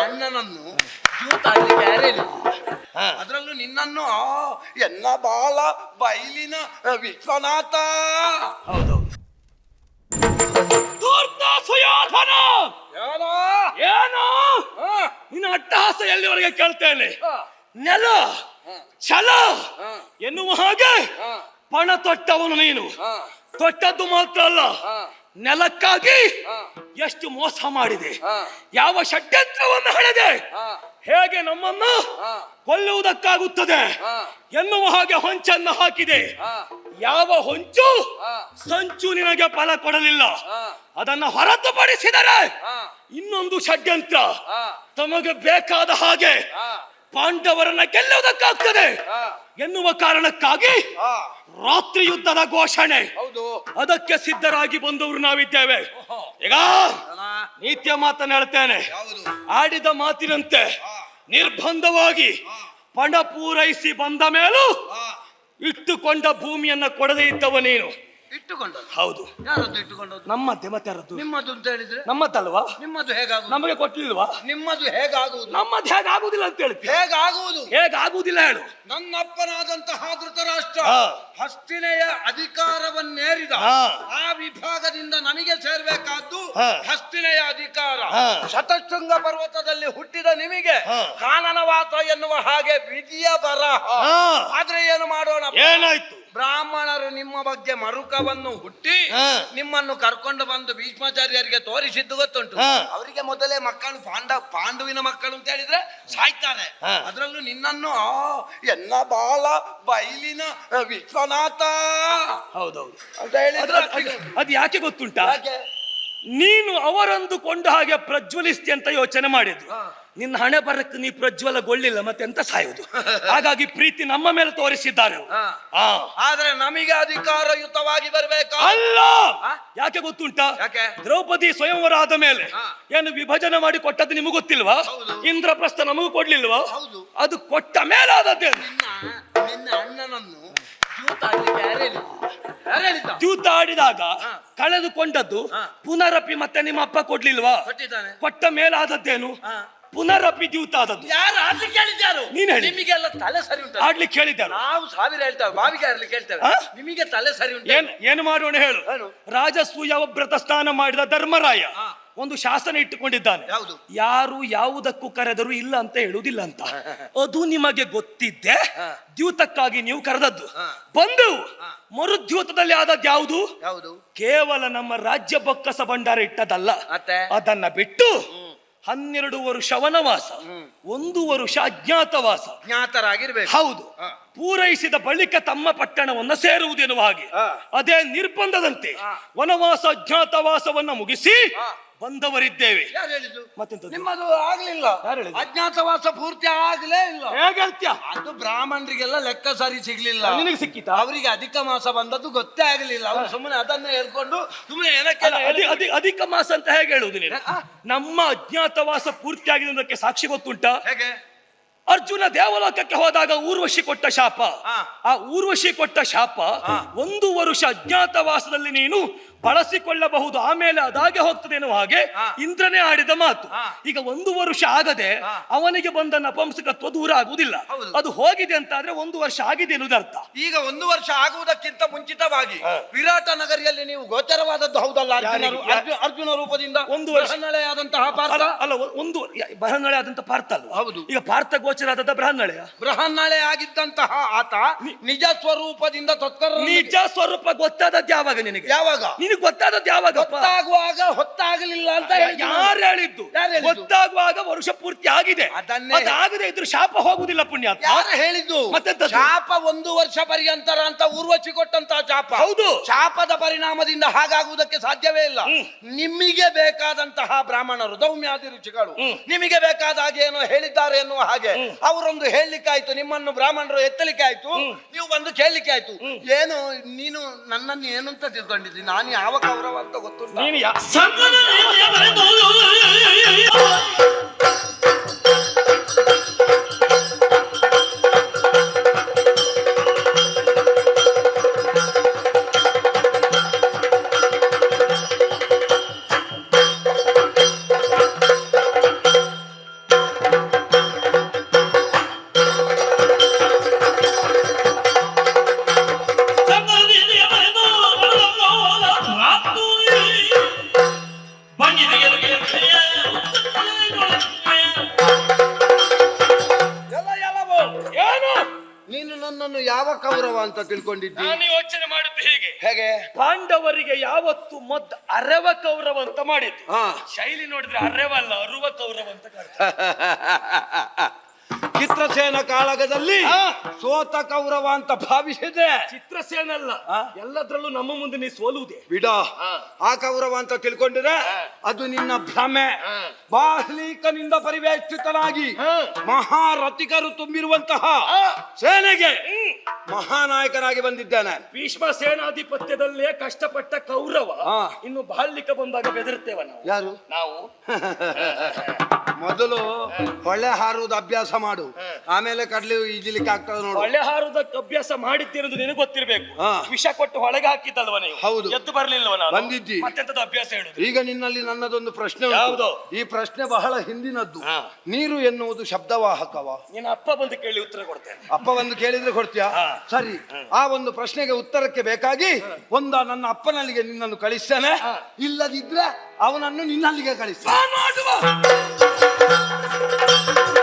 ಅಣ್ಣನನ್ನು ಜೂತಾಡ್ಲಿಕ್ಕೆ ಯಾರೇನು ಹಾ. ಅದರಲ್ಲೂ ನಿನ್ನನ್ನು ಆ, ಎನ್ನ ಬಾಳ ಬೈಲಿನ ವಿಶ್ವನಾಥ. ಹೌದು. ಧೂರ್ತ ಸುಯೋಧನ? ಏನು? ಹಾ, ನಿನ್ನ ಅಟ್ಟಹಾಸ ಎಲ್ಲಿವರೆಗೆ ಕೇಳ್ತೇನೆ ನೆಲ ಛಲ ಎನ್ನುವ ಹಾಗೆ ಪಣ ತೊಟ್ಟವನು ನೀನು. ತೊಟ್ಟದ್ದು ಮಾತ್ರ ಅಲ್ಲ. ನೆಲಕ್ಕಾಗಿ ಎಷ್ಟು ಮೋಸ ಮಾಡಿದೆ. ಯಾವ ಷಡ್ಯಂತ್ರವನ್ನು ಹಣದೆ ಹೇಗೆ ನಮ್ಮನ್ನು ಕೊಲ್ಲುವುದಕ್ಕಾಗುತ್ತದೆ. ಎನ್ನುವ ಹಾಗೆ ಹೊಂಚನ್ನು ಹಾಕಿದೆ. ಯಾವ ಹೊಂಚು ಸಂಚು ನಿನಗೆ ಫಲ ಕೊಡಲಿಲ್ಲ. ಅದನ್ನು ಹೊರತುಪಡಿಸಿದರೆ ಇನ್ನೊಂದು ಷಡ್ಯಂತ್ರ ತಮಗೆ ಬೇಕಾದ ಹಾಗೆ ಪಾಂಡವರನ್ನ ಗೆಲ್ಲುವುದಕ್ಕಾಗ್ತದೆ. ಎನ್ನುವ ಕಾರಣಕ್ಕಾಗಿ ರಾತ್ರಿ ಯುದ್ಧದ ಘೋಷಣೆ. ಹೌದು. ಅದಕ್ಕೆ ಸಿದ್ಧರಾಗಿ ಬಂದವರು ನಾವಿದ್ದೇವೆ. ಈಗ ನಿತ್ಯ ಮಾತನ್ನ ಹೇಳ್ತೇನೆ. ಆಡಿದ ಮಾತಿನಂತೆ ನಿರ್ಬಂಧವಾಗಿ ಪಣ ಪೂರೈಸಿ ಬಂದ ಮೇಲೂ. ಇಟ್ಟುಕೊಂಡ ಭೂಮಿಯನ್ನ ಕೊಡದೇ ಇದ್ದವ ನೀನು. ಇಟ್ಟುಕೊಂಡದ್ದು. ಹೌದು. ಯಾರದ್ದು ಇಟ್ಟುಕೊಂಡದ್ದು? ನಮ್ಮತ್ತೆ ಮತ್ತೆ ಯಾರದ್ದು? ನಿಮ್ಮದು ಅಂತ ಹೇಳಿದ್ರೆ? ನಮ್ಮತ್ತಲ್ವಾ ನಿಮ್ಮದು ಹೇಗಾಗುದು ನಮಗೆ ಕೊಟ್ಟಿಲ್ವಾ ನಿಮ್ಮದು ಹೇಗಾಗುವುದು? ನಮ್ಮದು ಹೇಗಾಗುವುದಿಲ್ಲ ಅಂತ ಹೇಳಿ. ಹೇಗಾಗುವುದು? ಹೇಗಾಗುವುದಿಲ್ಲ ಹೇಳು. ನನ್ನಪ್ಪನಾದಂತಹ ಧೃತರಾಷ್ಟ್ರ. ಹಸ್ತಿನೆಯ ಅಧಿಕಾರವನ್ನೇರಿದ ಆ ವಿಭಾಗದಿಂದ ನನಗೆ ಸೇರ್ಬೇಕಾದ್ದು. ಹಸ್ತಿನೆಯ ಅಧಿಕಾರ. ಶತಶೃಂಗ ಪರ್ವತದಲ್ಲಿ ಹುಟ್ಟಿದ ನಿಮಗೆ. ಕಾನನವಾತ ಎನ್ನುವ ಹಾಗೆ ವಿಧಿಯ ಬರಹ. ಹಾ. ಆದ್ರೆ ಏನು ಮಾಡೋಣ ಏನಾಯ್ತು? ಬ್ರಾಹ್ಮಣರು ನಿಮ್ಮ ಬಗ್ಗೆ ಮರುಕವನ್ನು ಹುಟ್ಟಿ ನಿಮ್ಮನ್ನು ಕರ್ಕೊಂಡು ಬಂದು ಭೀಷ್ಮಾಚಾರ್ಯರಿಗೆ ತೋರಿಸಿದ್ದು ಗೊತ್ತುಂಟು. ಅವರಿಗೆ ಮೊದಲೇ ಮಕ್ಕಳು ಪಾಂಡ ಪಾಂಡುವಿನ ಮಕ್ಕಳು ಅಂತ ಹೇಳಿದ್ರೆ ಸಾಯ್ತಾರೆ. ಅದರಲ್ಲೂ ನಿನ್ನನ್ನು ಆ, ಎನ್ನ ಬಾಳ ಬೈಲಿನ ವಿಶ್ವನಾಥ. ಹೌದೌದು. ಅಂತ ಹೇಳಿದ್ರೆ ಅದ್- ಯಾಕೆ ಗೊತ್ತುಂಟಾ? ನೀನು ಅವರಂದುಕೊಂಡ ಹಾಗೆ ಪ್ರಜ್ವಲಿಸ್ತಿ ಅಂತ ಯೋಚನೆ ಮಾಡಿದ್ರು. ನಿನ್ನ ಹಣೆ ಬರಕ್ಕೆ ನೀ ಪ್ರಜ್ವಲಗೊಳ್ಳಿಲ್ಲ ಮತ್ತೆ ಎಂತ ಸಾಯುವುದು ಹಾಗಾಗಿ ಪ್ರೀತಿ ನಮ್ಮ ಮೇಲೆ ತೋರಿಸಿದ್ದಾರೆ ಆ. ಆದ್ರೆ ನಮಗೆ ಅಧಿಕಾರಯುತವಾಗಿ ಬರಬೇಕು ಅಲ್ಲ ಯಾಕೆ ಗೊತ್ತುಂಟ? ದ್ರೌಪದಿ ಸ್ವಯಂವರ ಆದ ಮೇಲೆ ಏನು ವಿಭಜನೆ ಮಾಡಿ ಕೊಟ್ಟದ್ದು ನಿಮಗೆ ಗೊತ್ತಿಲ್ವಾ. ಇಂದ್ರಪ್ರಸ್ಥ ನಮಗೂ ಕೊಡ್ಲಿಲ್ವಾ. ಅದು ಕೊಟ್ಟ ಮೇಲೆ ಆದದ್ದೇನು ನಿನ್ನ ನಿನ್ನ ಅಣ್ಣನನ್ನು? ಆಡಿದಾಗ ಕಳೆದುಕೊಂಡದ್ದು. ಪುನರಪಿ ಮತ್ತೆ ನಿಮ್ಮ ಅಪ್ಪ ಕೊಡ್ಲಿಲ್ವಾ ಕೊಟ್ಟಿದ್ದಾನೆ ಕೊಟ್ಟ ಮೇಲಾದದ್ದೇನು. ಪುನರಪಿ ದ್ಯೂತ ಆದದ್ದು ಯಾರು ಆಡ್ಲಿಕ್ಕೆ ಹೇಳಿದ್ಯಾರು ನೀನ್ ಹೇಳಿ. ನಿಮಗೆಲ್ಲ ತಲೆ ಸರಿ ಉಂಟು ಆಡ್ಲಿಕ್ಕೆ ಹೇಳಿದ್ದಾರೆ ನಾವು ಸಾವಿರ ಹೇಳ್ತೇವೆ ಬಾವಿಗೆ ಆಡ್ಲಿಕ್ಕೆ ಹೇಳ್ತೇವೆ ಆ? ನಿಮಗೆ ತಲೆ ಸರಿ ಉಂಟು ಏನ್ ಏನು ಮಾಡೋಣ ಹೇಳು? ರಾಜಸೂಯ ವ್ರತ ಸ್ನಾನ ಮಾಡಿದ ಧರ್ಮರಾಯ. ಒಂದು ಶಾಸನ ಇಟ್ಟುಕೊಂಡಿದ್ದಾನೆ. ಯಾವುದು? ಯಾರು ಯಾವುದಕ್ಕೂ ಕರೆದರೂ ಇಲ್ಲ ಅಂತ ಹೇಳುವುದಿಲ್ಲ ಅಂತ. ಅದು ನಿಮಗೆ ಗೊತ್ತಿದ್ದೆ. ದ್ಯೂತಕ್ಕಾಗಿ ನೀವು ಕರೆದದ್ದು. ಬಂದೆವು. ಮರುದ್ಯೂತದಲ್ಲಿ ಆದದ್ದು ಯಾವುದು? ಯಾವುದು? ಕೇವಲ ನಮ್ಮ ರಾಜ್ಯ ಬೊಕ್ಕಸ ಭಂಡಾರ ಇಟ್ಟದಲ್ಲ ಅದನ್ನ ಬಿಟ್ಟು ಹನ್ನೆರಡು ವರುಷ ವನವಾಸ ಒಂದು ವರುಷ ಅಜ್ಞಾತವಾಸ. ಜ್ಞಾತರಾಗಿರ್ಬೇಕು ಹೌದು. ಪೂರೈಸಿದ ಬಳಿಕ ತಮ್ಮ ಪಟ್ಟಣವನ್ನ ಸೇರುವುದೆನ್ನುವ ಹಾಗೆ. ಅದೇ ನಿರ್ಬಂಧದಂತೆ ವನವಾಸ ಅಜ್ಞಾತವಾಸವನ್ನ ಮುಗಿಸಿ ಬಂದವರಿದ್ದೇವೆ? ನಿಮ್ಮದು ಆಗ್ಲಿಲ್ಲ. ಅಜ್ಞಾತವಾಸ ಪೂರ್ತಿ ಆಗ್ಲೇ ಇಲ್ಲ. ಹೇಗೆ ಹೇಳ್ತ್ಯಾ? ಅದು ಬ್ರಾಹ್ಮಣರಿಗೆಲ್ಲ ಲೆಕ್ಕ ಸರಿ ಸಿಗ್ಲಿಲ್ಲ. ನಿನಗೆ ಸಿಕ್ಕಿತಾ? ಅವರಿಗೆ ಅಧಿಕ ಮಾಸ ಬಂದದ್ದು ಗೊತ್ತೇ ಆಗಲಿಲ್ಲ. ಅವ್ರು ಸುಮ್ಮನೆ ಅದನ್ನೇ ಹೇಳ್ಕೊಂಡು ಸುಮ್ಮನೆ ಏನಕ್ಕೆ ಅಧಿಕ ಮಾಸ ಅಂತ ಹೇಗೆ ಹೇಳುವುದು ನೀನು? ನಮ್ಮ ಅಜ್ಞಾತವಾಸ ಪೂರ್ತಿ ಆಗಿದೆ ಸಾಕ್ಷಿ ಗೊತ್ತುಂಟಾ? ಹೇಗೆ? ಅರ್ಜುನ ದೇವಲೋಕಕ್ಕೆ ಹೋದಾಗ ಊರ್ವಶಿ ಕೊಟ್ಟ ಶಾಪ ಆ. ಊರ್ವಶಿ ಕೊಟ್ಟ ಶಾಪ. ಒಂದು ವರುಷ ಅಜ್ಞಾತವಾಸದಲ್ಲಿ ನೀನು ಬಳಸಿಕೊಳ್ಳಬಹುದು ಆಮೇಲೆ ಅದಾಗೆ ಹೋಗ್ತದೆ ಎನ್ನುವ ಹಾಗೆ ಇಂದ್ರನೇ ಆಡಿದ ಮಾತು. ಈಗ ಒಂದು ವರ್ಷ ಆಗದೆ. ಅವನಿಗೆ ಬಂದ ನಪಂಸಕತ್ವ ದೂರ ಆಗುವುದಿಲ್ಲ. ಅದು ಹೋಗಿದೆ ಅಂತ ಆದ್ರೆ ಒಂದು ವರ್ಷ ಆಗಿದೆ ಎನ್ನುವುದು ಅರ್ಥ. ಈಗ ಒಂದು ವರ್ಷ ಆಗುವುದಕ್ಕಿಂತ ಮುಂಚಿತವಾಗಿ. ವಿರಾಟ ನಗರಿಯಲ್ಲಿ ನೀವು ಗೋಚರವಾದದ್ದು ಹೌದಲ್ಲ ಅರ್ಜುನ ರೂಪದಿಂದ? ಒಂದು ವರ್ಷ- ಆದಂತಹ ಪಾರ್ಥ? ಅಲ್ಲ ಒಂದು ಬ್ರಹನ್ನಳೆ ಆದಂತಹ ಆದಂತ ಪಾರ್ಥ ಅಲ್ಲ ಹೌದು. ಈಗ ಪಾರ್ಥ ಗೋಚರ ಆದದ ಬ್ರಹನ್ನಳೆ ಬ್ರಹನ್ನಳೆ ಆಗಿದ್ದಂತಹ ಆತ ನಿಜ ಸ್ವರೂಪದಿಂದ ನಿಜ ಸ್ವರೂಪ ಗೊತ್ತಾದದ್ದು ಯಾವಾಗ ನಿನಗೆ? ಯಾವಾಗ? ನಿನಗೆ ಗೊತ್ತಾದದ್ದು ಯಾವಾಗ ಗೊತ್ತಾಗುವಾಗ ಹೊತ್ತಾಗಲಿಲ್ಲ ಅಂತ ಹೇಳಿ ಯಾರು ಹೇಳಿದ್ದು? ಗೊತ್ತಾಗುವಾಗ ವರುಷ ಪೂರ್ತಿ ಆಗಿದೆ. ಅದನ್ನೇ- ಅದಾಗದೆ ಇದ್ರ ಶಾಪ ಹೋಗುದಿಲ್ಲ ಪುಣ್ಯ ಯಾರು ಹೇಳಿದ್ದು? ಮತ್ತೆ ಶಾಪ ಒಂದು ವರ್ಷ ಪರ್ಯಂತರ ಅಂತ ಊರ್ವಶಿ ಕೊಟ್ಟಂತ ಶಾಪ. ಹೌದು. ಶಾಪದ ಪರಿಣಾಮದಿಂದ ಹಾಗಾಗುವುದಕ್ಕೆ ಸಾಧ್ಯವೇ ಇಲ್ಲ. ನಿಮಗೆ ಬೇಕಾದಂತಹ ಬ್ರಾಹ್ಮಣರು ದೌಮ್ಯಾದಿ ರುಚಿಗಳು. ನಿಮಗೆ ಬೇಕಾದ ಹಾಗೆ ಏನೋ ಹೇಳಿದ್ದಾರೆ ಎನ್ನುವ ಹಾಗೆ. ಅವರೊಂದು ಹೇಳಲಿಕ್ಕೆ ಆಯ್ತು ನಿಮ್ಮನ್ನು ಬ್ರಾಹ್ಮಣರು ಎತ್ತಲಿಕ್ಕೆ ಆಯ್ತು. ನೀವು ಬಂದು ಕೇಳಲಿಕ್ಕೆ ಆಯ್ತು. ಏನು ನೀನು ನನ್ನನ್ನು ಏನು ಅಂತ ತಿಳ್ಕೊಂಡಿದ್ದೀನಿ ನಾನು ಯಾವ ಗೌರವ ಅಂತ ಗೊತ್ತುಂಟ ನೀನು ಕೌರವ ಅಂತ ತಿಳ್ಕೊಂಡಿದ್ದಿ? ನಾನು ಯೋಚನೆ ಮಾಡಿದ್ದು ಹೀಗೆ. ಹೇಗೆ? ಪಾಂಡವರಿಗೆ ಯಾವತ್ತು ಮೊದ್ ಅರವ ಕೌರವ ಅಂತ ಮಾಡಿದ್ದು. ಹಾ. ಶೈಲಿ ನೋಡಿದ್ರೆ ಅರವ ಅಲ್ಲ ಅರುವ ಕೌರವ ಅಂತ ಕಾಣ್ತದೆ. ಚಿತ್ರಸೇನ ಕಾಳಗದಲ್ಲಿ ಸೋತ ಕೌರವ ಅಂತ ಭಾವಿಸಿದೆ. ಚಿತ್ರಸೇನ ಅಲ್ಲ? ಎಲ್ಲದ್ರಲ್ಲೂ ನಮ್ಮ ಮುಂದೆ ನೀ ಸೋಲುವುದೇ. ಬಿಡ. ಆ ಕೌರವ ಅಂತ ತಿಳ್ಕೊಂಡಿದ್ರೆ ಅದು ನಿನ್ನ ಭ್ರಮೆ. ಬಾಹ್ಲೀಕನಿಂದ ಪರಿವೇಷಿತನಾಗಿ ಮಹಾರಥಿಕರು ತುಂಬಿರುವಂತಹ ಸೇನೆಗೆ ಮಹಾನಾಯಕನಾಗಿ ಬಂದಿದ್ದೇನೆ. ಭೀಷ್ಮ ಸೇನಾಧಿಪತ್ಯದಲ್ಲೇ ಕಷ್ಟಪಟ್ಟ ಕೌರವ. ಇನ್ನು ಬಾಲ್ಯಕ ಬಂದಾಗ ಬೆದರ್ತೇವ ನಾವು. ಯಾರು? ನಾವು. ಮೊದಲು ಹೊಳೆ ಹಾರುವುದು ಅಭ್ಯಾಸ ಮಾಡು ಆಮೇಲೆ ಕಡ್ಲಿ ಈಜಲಿಕ್ಕೆ ಆಗ್ತದೆ ನೋಡು ಹೊಳೆ ಹಾರುವುದಕ್ಕೆ ಅಭ್ಯಾಸ ಮಾಡಿದ್ದೀರದು ನಿನಗೆ ಗೊತ್ತಿರಬೇಕು ಹಾ. ವಿಷ ಕೊಟ್ಟು ಹೊಳೆಗೆ ಹಾಕಿದ್ದಲ್ವ ನೀವು ಹೌದು. ಎದ್ದು ಬರ್ಲಿಲ್ವ ನಾನು ಬಂದಿದ್ದಿ. ಮತ್ತೆಂತದ್ದು ಅಭ್ಯಾಸ ಹೇಳುದು ಈಗ ನಿನ್ನಲ್ಲಿ ನನ್ನದೊಂದು ಪ್ರಶ್ನೆ ಉಂಟು. ಯಾವುದು? ಈ ಪ್ರಶ್ನೆ ಬಹಳ ಹಿಂದಿನದ್ದು ಹಾ. ನೀರು ಎನ್ನುವುದು ಶಬ್ದವಾಹಕವ ನಿನ್ನ ಅಪ್ಪ ಬಂದು ಕೇಳಿ ಉತ್ತರ ಕೊಡ್ತೇನೆ ಅಪ್ಪ ಒಂದು ಕೇಳಿದ್ರೆ ಕೊಡ್ತೀಯಾ ಹಾ. ಸರಿ ಆ ಒಂದು ಪ್ರಶ್ನೆಗೆ ಉತ್ತರಕ್ಕೆ ಬೇಕಾಗಿ ಒಂದ ನನ್ನ ಅಪ್ಪನಲ್ಲಿಗೆ ನಿನ್ನನ್ನು ಕಳಿಸ್ತೇನೆ ಹಾ. ಇಲ್ಲದಿದ್ರೆ ಅವನನ್ನು ನಿನ್ನಲ್ಲಿಗೆ ಕಳಿಸ್ತೇನೆ Música